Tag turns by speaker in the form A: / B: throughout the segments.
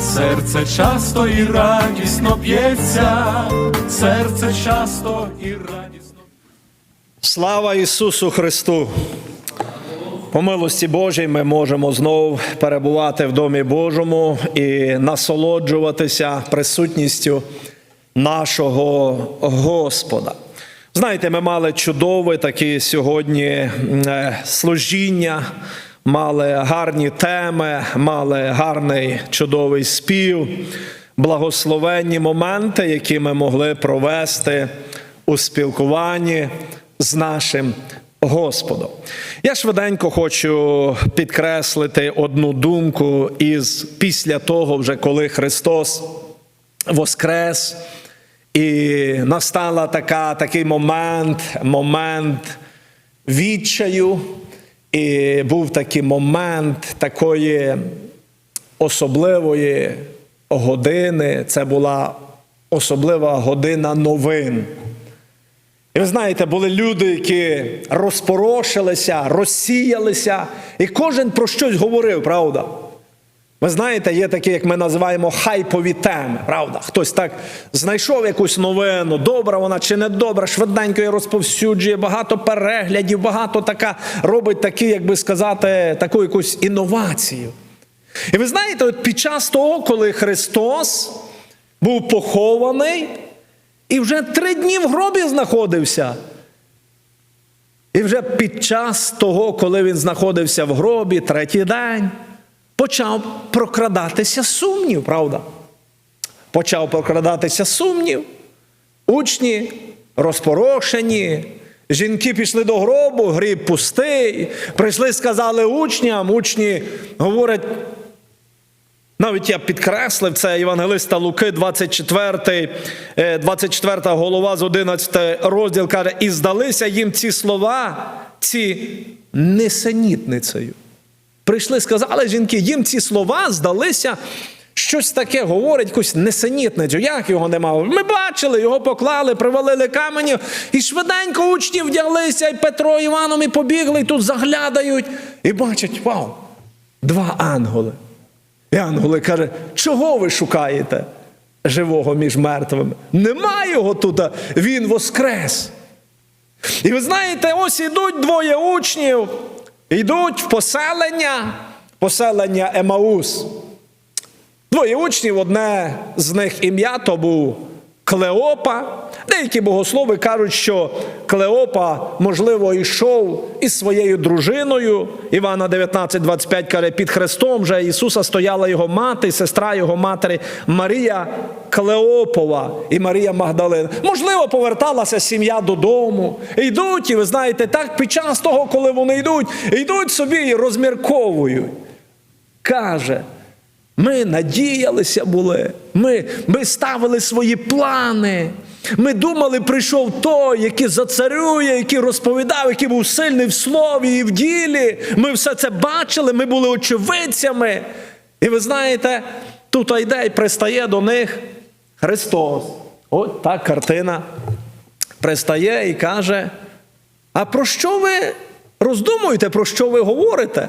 A: серце часто і радісно п'ється, серце часто і радісно.
B: Слава Ісусу Христу! По милості Божій ми можемо знову перебувати в Домі Божому і насолоджуватися присутністю нашого Господа. Знаєте, ми мали чудове такі сьогодні е, служіння, мали гарні теми, мали гарний чудовий спів, благословенні моменти, які ми могли провести у спілкуванні з нашим Господом. Я швиденько хочу підкреслити одну думку із після того, вже коли Христос воскрес, і настала така, такий момент, момент відчаю, і був такий момент такої особливої години. Це була особлива година новин. І ви знаєте, були люди, які розпорошилися, розсіялися, і кожен про щось говорив, правда? Ви знаєте, є такі, як ми називаємо хайпові теми, правда? Хтось так знайшов якусь новину, добра вона чи не добра, швиденько її розповсюджує, багато переглядів, багато така робить такі, як би сказати, таку якусь інновацію. І ви знаєте, от під час того, коли Христос був похований, і вже три дні в гробі знаходився. І вже під час того, коли він знаходився в гробі, третій день, почав прокрадатися сумнів, правда? Почав прокрадатися сумнів. Учні розпорошені, жінки пішли до гробу, гріб пустий. Прийшли, сказали учням, учні говорять. Навіть я підкреслив це Євангелиста Луки, 24, 24 голова з 11 розділ каже, і здалися їм ці слова, ці несенітницею. Прийшли, сказали жінки, їм ці слова здалися, щось таке говорить, якусь несенітницю. Як його нема? Ми бачили, його поклали, привалили каменю, і швиденько учні вдяглися, і Петро і Іваном і побігли, і тут заглядають, і бачать, вау, два ангели. І ангели каже, чого ви шукаєте живого між мертвими? Нема його тут, він воскрес. І ви знаєте, ось ідуть двоє учнів, йдуть в поселення, поселення Емаус. Двоє учнів, одне з них ім'я то був Клеопа. Деякі богослови кажуть, що Клеопа, можливо, йшов із своєю дружиною. Івана 19,25 каже, під Христом вже Ісуса стояла його мати, сестра його матері Марія Клеопова і Марія Магдалина. Можливо, поверталася сім'я додому. Йдуть, і ви знаєте, так під час того, коли вони йдуть, йдуть собі і розмірковують. Каже, ми надіялися були, ми, ми ставили свої плани. Ми думали, прийшов той, який зацарює, який розповідав, який був сильний в слові і в ділі. Ми все це бачили, ми були очевидцями. І ви знаєте, тут йде і пристає до них Христос. От та картина пристає і каже: А про що ви роздумуєте, про що ви говорите?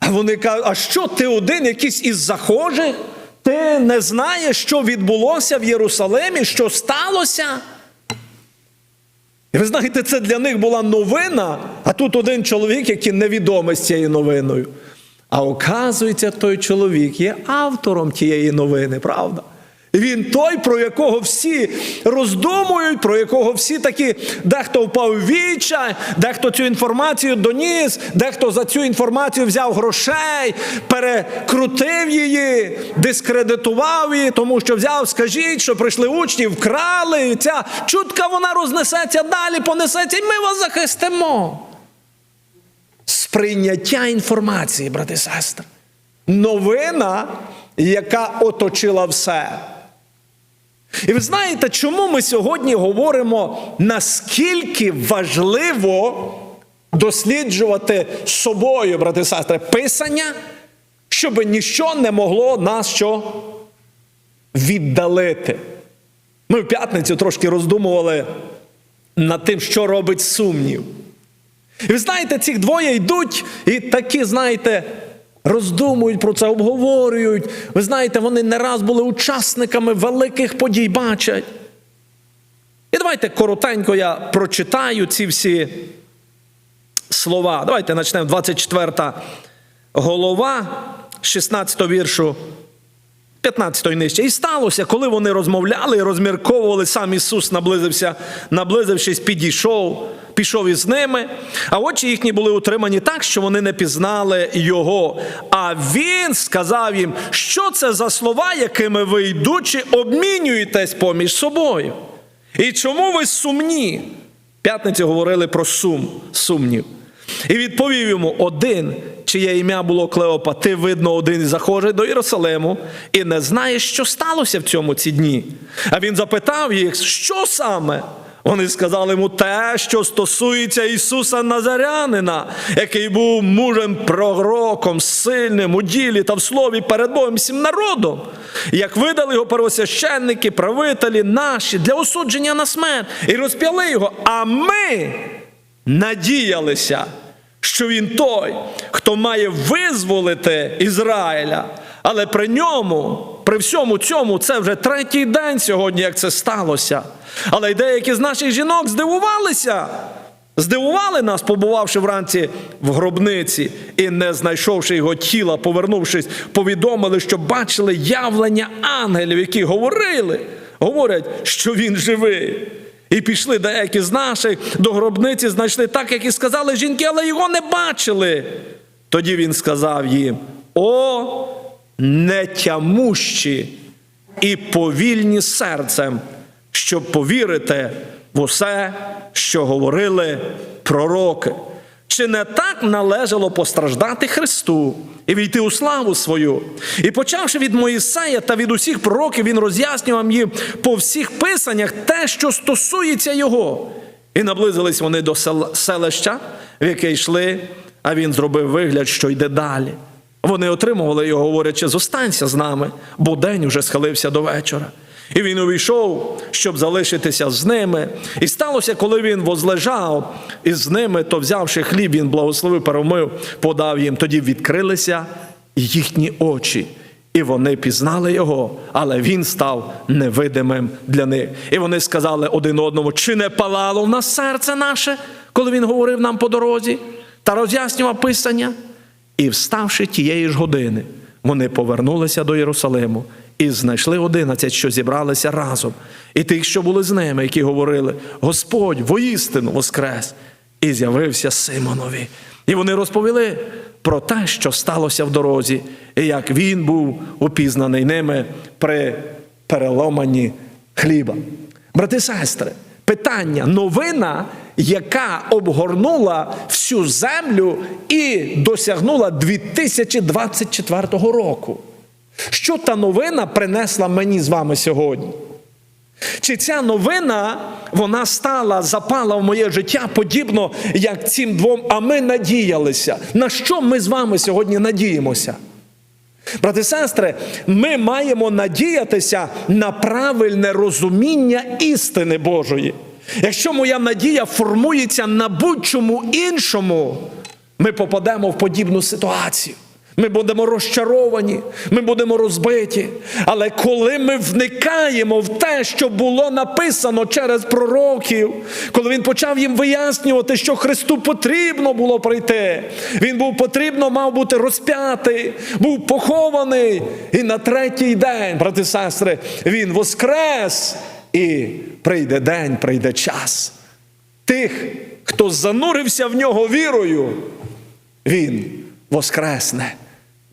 B: А вони кажуть, а що ти один якийсь із захожих? Ти не знаєш, що відбулося в Єрусалимі, що сталося? І ви знаєте, це для них була новина, а тут один чоловік, який невідомий з цією новиною. А оказується, той чоловік є автором тієї новини, правда? Він той, про якого всі роздумують, про якого всі такі, дехто впав в віча, дехто цю інформацію доніс, дехто за цю інформацію взяв грошей, перекрутив її, дискредитував її, тому що взяв, скажіть, що прийшли учні, вкрали, і ця чутка вона рознесеться далі, понесеться, і ми вас захистимо. Сприйняття інформації, брати і сестри. Новина, яка оточила все. І ви знаєте, чому ми сьогодні говоримо, наскільки важливо досліджувати собою, брати і сестри, писання, щоб ніщо не могло нас що віддалити. Ми в п'ятницю трошки роздумували над тим, що робить сумнів. І ви знаєте, ці двоє йдуть і такі, знаєте, роздумують про це, обговорюють. Ви знаєте, вони не раз були учасниками великих подій, бачать. І давайте коротенько я прочитаю ці всі слова. Давайте почнемо 24 голова 16 віршу. 15 нижче. І сталося, коли вони розмовляли і розмірковували, сам Ісус наблизився, наблизившись, підійшов, пішов із ними, а очі їхні були утримані так, що вони не пізнали Його. А Він сказав їм, що це за слова, якими ви йдучи, обмінюєтесь поміж собою. І чому ви сумні? П'ятниці говорили про сум, сумнів. І відповів йому один, чиє ім'я було Клеопа, ти, видно, один захожий до Єрусалиму, і не знаєш, що сталося в цьому ці дні. А він запитав їх, що саме? Вони сказали йому те, що стосується Ісуса Назарянина, який був мужем пророком, сильним у ділі та в слові перед Богом всім народом. Як видали його первосвященники, правителі наші для осудження на смерть, і розп'яли його. А ми надіялися, що він той, хто має визволити Ізраїля. Але при ньому, при всьому цьому, це вже третій день сьогодні, як це сталося. Але й деякі з наших жінок здивувалися. Здивували нас, побувавши вранці в гробниці і не знайшовши його тіла, повернувшись, повідомили, що бачили явлення ангелів, які говорили, говорять, що він живий. І пішли деякі з наших до гробниці, знайшли так, як і сказали жінки, але його не бачили. Тоді він сказав їм: О, нетямущі і повільні серцем, щоб повірити в усе, що говорили пророки. Чи не так належало постраждати Христу і війти у славу свою? І почавши від Моїсея та від усіх пророків, він роз'яснював їм по всіх писаннях те, що стосується його. І наблизились вони до селища, в яке йшли, а він зробив вигляд, що йде далі. Вони отримували його, говорячи, зостанься з нами, бо день уже схилився до вечора. І він увійшов, щоб залишитися з ними. І сталося, коли він возлежав із ними, то взявши хліб, він благословив, перемив, подав їм. Тоді відкрилися їхні очі. І вони пізнали його, але він став невидимим для них. І вони сказали один одному: чи не палало в нас серце наше, коли він говорив нам по дорозі та роз'яснював писання? І вставши тієї ж години, вони повернулися до Єрусалиму і знайшли одинадцять, що зібралися разом, і тих, що були з ними, які говорили: Господь воістину воскрес, і з'явився Симонові. І вони розповіли про те, що сталося в дорозі, і як він був упізнаний ними при переломанні хліба. Брати сестри, питання, новина, яка обгорнула всю землю і досягнула 2024 року. Що та новина принесла мені з вами сьогодні? Чи ця новина вона стала, запала в моє життя подібно, як цим двом, а ми надіялися. На що ми з вами сьогодні надіємося? Брати і сестри, ми маємо надіятися на правильне розуміння істини Божої. Якщо моя надія формується на будь-чому іншому, ми попадемо в подібну ситуацію. Ми будемо розчаровані, ми будемо розбиті. Але коли ми вникаємо в те, що було написано через пророків, коли він почав їм вияснювати, що Христу потрібно було прийти, він був потрібно, мав бути розп'ятий, був похований. І на третій день, брати і сестри, він воскрес, і прийде день, прийде час. Тих, хто занурився в нього вірою, він воскресне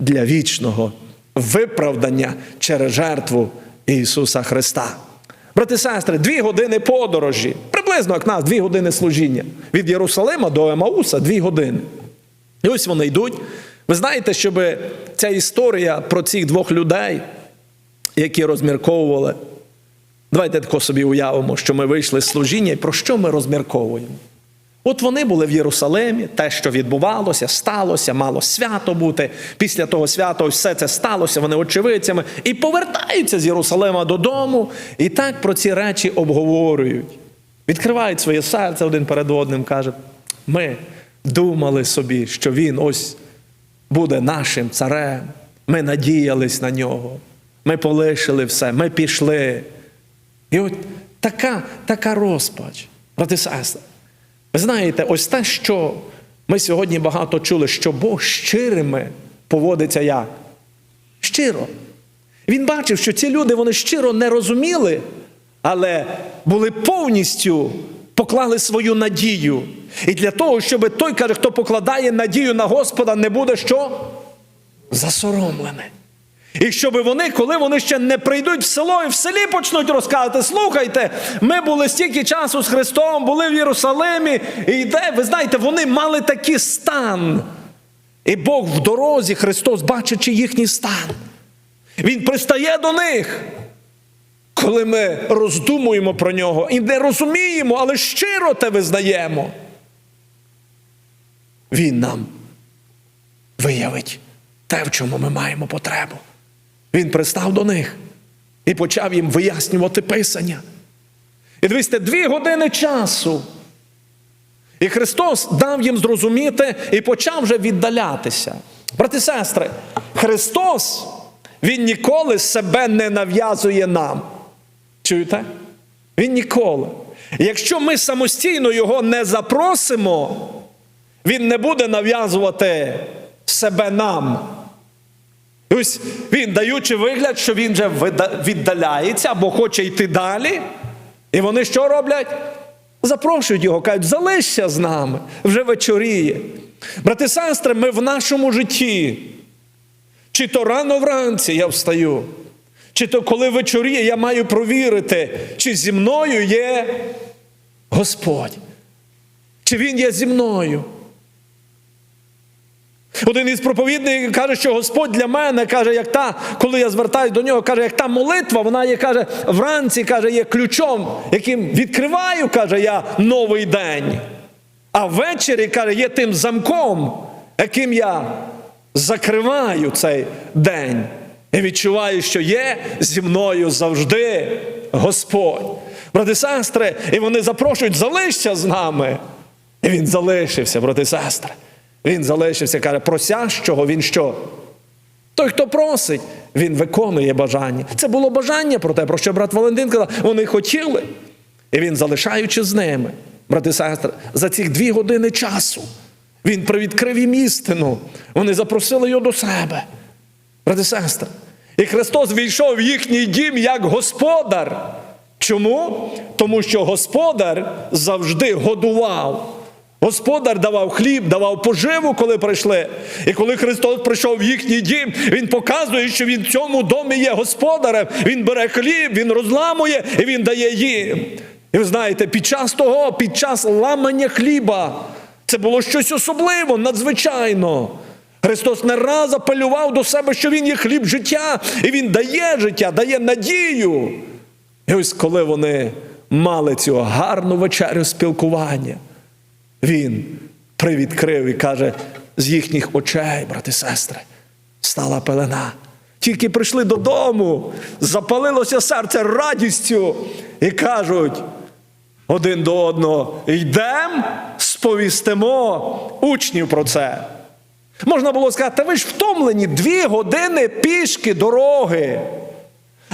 B: для вічного виправдання через жертву Ісуса Христа. Брати і сестри, дві години подорожі, приблизно як нас, дві години служіння. Від Єрусалима до Емауса дві години. І ось вони йдуть. Ви знаєте, щоб ця історія про цих двох людей, які розмірковували, Давайте тако собі уявимо, що ми вийшли з служіння і про що ми розмірковуємо. От вони були в Єрусалимі, те, що відбувалося, сталося, мало свято бути. Після того свята ось все це сталося, вони очевидцями, і повертаються з Єрусалима додому, і так про ці речі обговорюють. Відкривають своє серце один перед одним, каже: ми думали собі, що він ось буде нашим царем. Ми надіялись на нього. Ми полишили все, ми пішли. І от така, така розпач, брати сестри. Ви знаєте, ось те, що ми сьогодні багато чули, що Бог щирими поводиться як? Щиро. Він бачив, що ці люди вони щиро не розуміли, але були повністю поклали свою надію. І для того, щоб той каже, хто покладає надію на Господа, не буде що? Засоромлений. І щоб вони, коли вони ще не прийдуть в село і в селі почнуть розказувати, слухайте, ми були стільки часу з Христом, були в Єрусалимі, і йде, ви знаєте, вони мали такий стан. І Бог в дорозі, Христос, бачачи їхній стан, Він пристає до них, коли ми роздумуємо про нього і не розуміємо, але щиро те визнаємо. Він нам виявить те, в чому ми маємо потребу. Він пристав до них і почав їм вияснювати Писання. І дивіться, дві години часу. І Христос дав їм зрозуміти і почав вже віддалятися. Брати і сестри, Христос, Він ніколи себе не нав'язує нам. Чуєте? Він ніколи. Якщо ми самостійно його не запросимо, він не буде нав'язувати себе нам. Ось він, даючи вигляд, що він вже віддаляється або хоче йти далі. І вони що роблять? Запрошують його, кажуть, залишся з нами, вже вечоріє. Брати сестри, ми в нашому житті. Чи то рано вранці я встаю, чи то коли вечоріє, я маю провірити, чи зі мною є Господь, чи Він є зі мною. Один із проповідників каже, що Господь для мене каже, як та, коли я звертаюся до нього, каже, як та молитва, вона є, каже, вранці каже, є ключом, яким відкриваю, каже я, новий день. А ввечері, каже, є тим замком, яким я закриваю цей день. І відчуваю, що є зі мною завжди Господь. Брати сестри, і вони запрошують, залишся з нами. І він залишився, брати сестри. Він залишився, каже, просящого він що? Той, хто просить, він виконує бажання. Це було бажання про те, про що брат Валентин казав, вони хотіли. І він, залишаючи з ними, брати і сестри, за ці дві години часу, він привідкрив їм істину. Вони запросили його до себе. Брати і сестри. І Христос війшов в їхній дім як господар. Чому? Тому що господар завжди годував. Господар давав хліб, давав поживу, коли прийшли. І коли Христос прийшов в їхній дім, Він показує, що Він в цьому домі є господарем. Він бере хліб, він розламує і він дає їм. І ви знаєте, під час того, під час ламання хліба, це було щось особливе, надзвичайно. Христос не раз апелював до себе, що Він є хліб життя, і Він дає життя, дає надію. І ось коли вони мали цю гарну вечерю спілкування, він привідкрив і каже, з їхніх очей, брати і сестри, стала пелена. Тільки прийшли додому, запалилося серце радістю і кажуть один до одного: йдемо, сповістимо учнів про це. Можна було сказати, та ви ж втомлені дві години пішки дороги.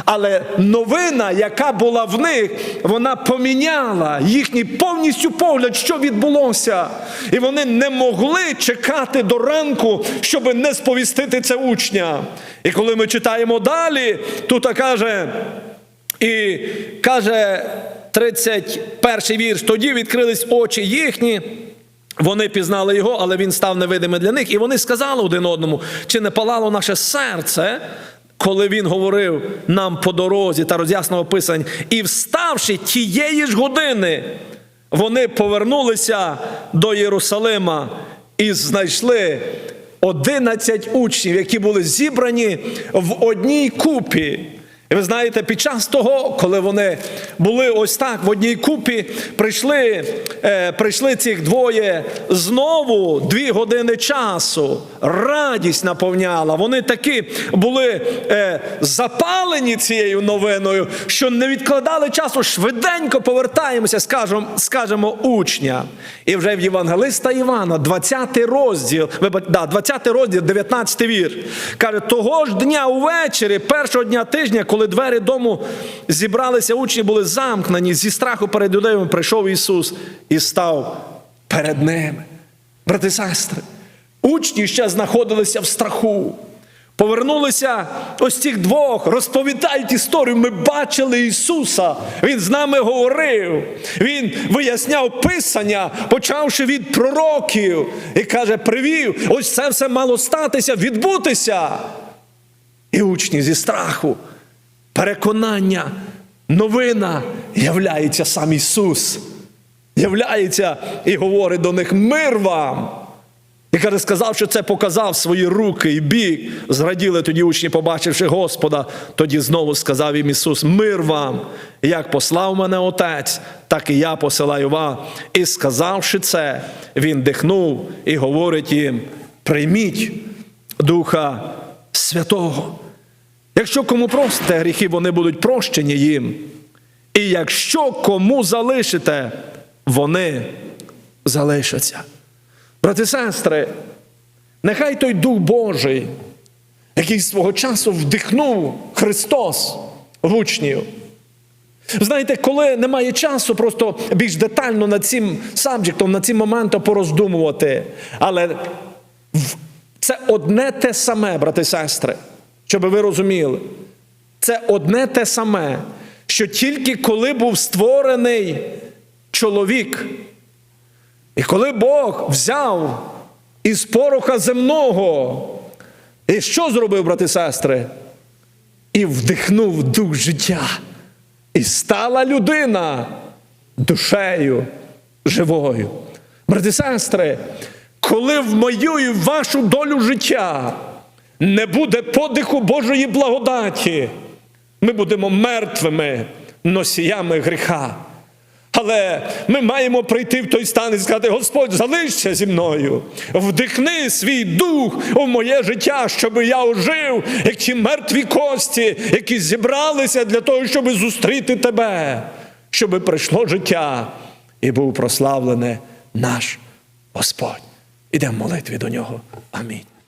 B: Але новина, яка була в них, вона поміняла їхній повністю погляд, що відбулося. І вони не могли чекати до ранку, щоб не сповістити це учня. І коли ми читаємо далі, тут каже, і каже 31 вірш, тоді відкрились очі їхні. Вони пізнали його, але він став невидимий для них. І вони сказали один одному, чи не палало наше серце, коли він говорив нам по дорозі та роз'яснював писань. І вставши тієї ж години, вони повернулися до Єрусалима і знайшли 11 учнів, які були зібрані в одній купі. І ви знаєте, під час того, коли вони були ось так в одній купі, прийшли, е, прийшли цих двоє знову дві години часу. Радість наповняла. Вони такі були е, запалені цією новиною, що не відкладали часу, швиденько повертаємося, скажемо, скажемо учня. І вже в Євангелиста Івана, 20 розділ, да, 20 розділ, 19 вір. Каже, того ж дня увечері, першого дня тижня, коли двері дому зібралися, учні були замкнені, зі страху перед юдеями прийшов Ісус і став перед ними. Брати і сестри, учні ще знаходилися в страху. Повернулися ось цих двох, розповідають історію. Ми бачили Ісуса. Він з нами говорив. Він виясняв Писання, почавши від пророків, і каже: привів, ось це все мало статися, відбутися. І учні зі страху, переконання, новина являється сам Ісус. Являється і говорить до них мир вам. І каже, що це показав свої руки і бік. Зраділи тоді учні, побачивши Господа. Тоді знову сказав їм Ісус: Мир вам! Як послав мене Отець, так і я посилаю вам. І сказавши це, Він дихнув і говорить їм: прийміть Духа Святого. Якщо кому простите гріхи, вони будуть прощені їм. І якщо кому залишите, вони залишаться. Брати і сестри, нехай той Дух Божий, який свого часу вдихнув Христос в учнів. Знаєте, коли немає часу просто більш детально над цим сабжектом, над цим моментом пороздумувати. Але це одне те саме, брати і сестри, щоб ви розуміли. Це одне те саме, що тільки коли був створений чоловік, і коли Бог взяв із пороха земного, і що зробив, брати і сестри? І вдихнув дух життя. І стала людина душею живою. Брати і сестри, коли в мою і в вашу долю життя не буде подиху Божої благодаті, ми будемо мертвими носіями гріха. Але ми маємо прийти в той стан і сказати: Господь, залишся зі мною, вдихни свій дух у моє життя, щоб я ожив, як ті мертві кості, які зібралися для того, щоб зустріти тебе, щоб прийшло життя і був прославлений наш Господь. Ідемо молитві до нього. Амінь.